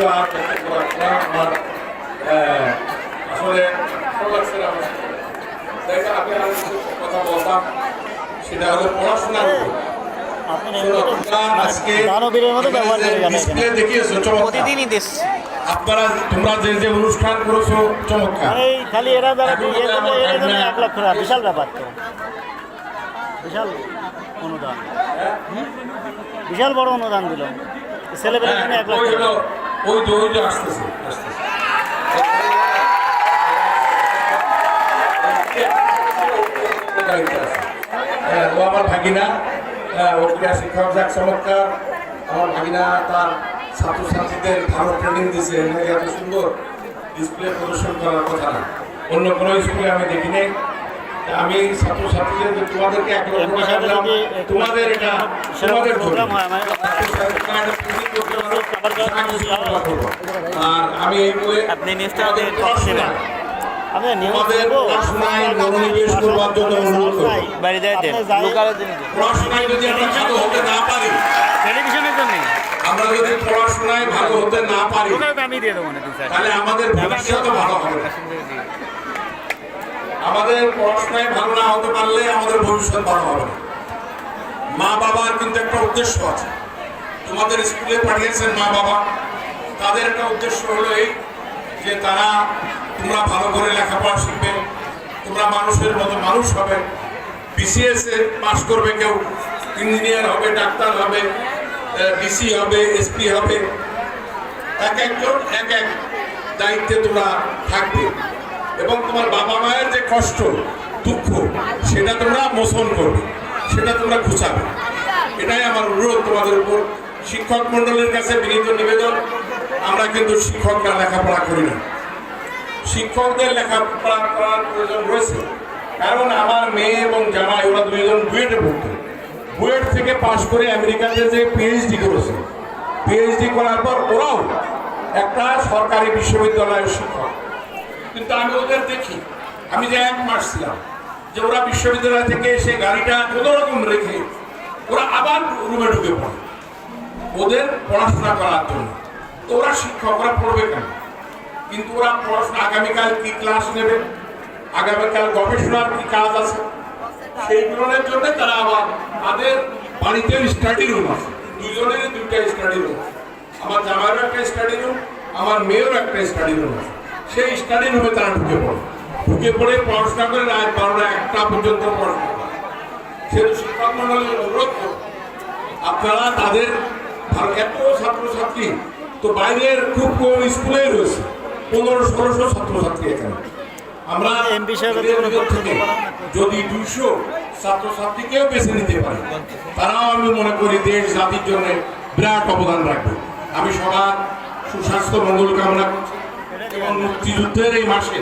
বিস্তারিত আর বক্তব্য আমার আসলে ভালো লাগছে না আমি আর কথা বলতাম সেটা হলো পড়াশোনার আপনারা তোমরা যে যে অনুষ্ঠান করেছ চমৎকার। খালি এরা এক লক্ষ টাকা বিশাল ব্যাপার তো। বিশাল অনুদান। বিশাল বড় অনুদান দিল। ছেলেপেলের জন্য এক লক্ষ ওই যে ওই যে আসতেছে হ্যাঁ, ও আমার ভাগিনা। হ্যাঁ, ও ক্রীড়া শিক্ষক যাক চমৎকার। আমার ভাগিনা তার ছাত্রছাত্রীদের ভালো ট্রেনিং দিছে এত সুন্দর ডিসপ্লে প্রদর্শন করার কথা অন্য কোনো স্কুলে আমি দেখি নাই তা আমি ছাত্রছাত্রীদের তোমাদেরকে এক লক্ষ এমপি টাকা সাহেবের দিলাম, যদি তোমাদের এটা তোমাদের আমার আর আমি এই বলে আপনি নিশ্চয় আমাদের পক্ষ নেবেন। আপনার নিয়ম আমাদের করব। পড়াশোনায় মনোনিবেশ করবার জন্য অনুরোধ করব। বাড়িতে দেন আপনি যাই- লোকালের জন্য দেন। পড়াশোনায় যদি আমরা ভালো হতে না পারি টেলিভিশনের জন্য আমরা যদি পড়াশোনায় ভালো হতে না পারি তাহলে আমাদের ভবিষ্যৎ ভালো হবে। আমাদের পড়াশোনায় ভালো না হতে পারলে আমাদের ভবিষ্যৎ ভালো হবে না। মা বাবার কিন্তু একটা উদ্দেশ্য আছে। তোমাদের স্কুলে পাঠিয়েছেন মা বাবা। তাদের একটা উদ্দেশ্য হলো এই যে তারা তোমরা ভালো করে লেখাপড়া শিখবে, তোমরা মানুষের মতো মানুষ হবে। বিসিএস এ পাশ করবে কেউ, ইঞ্জিনিয়ার হবে, ডাক্তার হবে ডিসি হবে এসপি হবে। এক একজন, এক এক দায়িত্বে তোমরা থাকবে। এবং তোমার বাবা মায়ের যে কষ্ট, দুঃখ, সেটা তোমরা মোচন করবে, সেটা তোমরা ঘুচাবে। এটাই আমার অনুরোধ তোমাদের উপর। শিক্ষক মণ্ডলীর কাছে বিনীত নিবেদন, আমরা কিন্তু শিক্ষকরা লেখাপড়া করি না। শিক্ষকদের লেখাপড়া করার প্রয়োজন রয়েছে। কারণ আমার মেয়ে এবং জামাই, ওরা দুইজন বুয়েটে পড়তো। বুয়েট থেকে পাশ করে আমেরিকাতে যে পিএইচডি করেছে। পিএইচডি করার পর ওরাও একটা সরকারি বিশ্ববিদ্যালয়ের শিক্ষক। কিন্তু আমি ওদের দেখি। আমি যে এক মাস ছিলাম, যে ওরা বিশ্ববিদ্যালয় থেকে এসে গাড়িটা কোনো রকম রেখে ওরা আবার রুমে ঢুকে পড়ে। ওদের পড়াশোনা করার জন্য। তো ওরা শিক্ষকরা পড়বে কেন? কিন্তু ওরা পড়াশোনা আগামীকাল কি ক্লাস নেবে? আগামীকাল গবেষণার কি কাজ আছে? সেই ধরনের জন্য তারা আবার তাদের বাড়িতে স্টাডি রুম আছে। দুজনের দুইটা স্টাডি রুম আমার জামাইয়েরও একটা স্টাডি রুম আমার মেয়েরও একটা স্টাডি রুম আছে। সেই স্টাডি রুমে তারা ঢুকে পড়ে। ঢুকে পড়ে পড়াশোনা করে রাত বারোটা একটা পর্যন্ত পড়াশোনা করে সেহেতু শিক্ষক মন্ডলীর অনুরোধ। আপনারা তাদের এত ছাত্রছাত্রী তো বাইরের খুব কম স্কুলেই রয়েছে। পনেরো ষোলোশো ছাত্রছাত্রী এখানে। আমরা যদি দুইশো ছাত্রছাত্রীকেও বেছে নিতে পারি তারাও আমি মনে করি দেশ জাতির জন্য বিরাট অবদান রাখবে। আমি সবার সুস্বাস্থ্য মঙ্গল কামনা করছি। এবং মুক্তিযুদ্ধের এই মাসে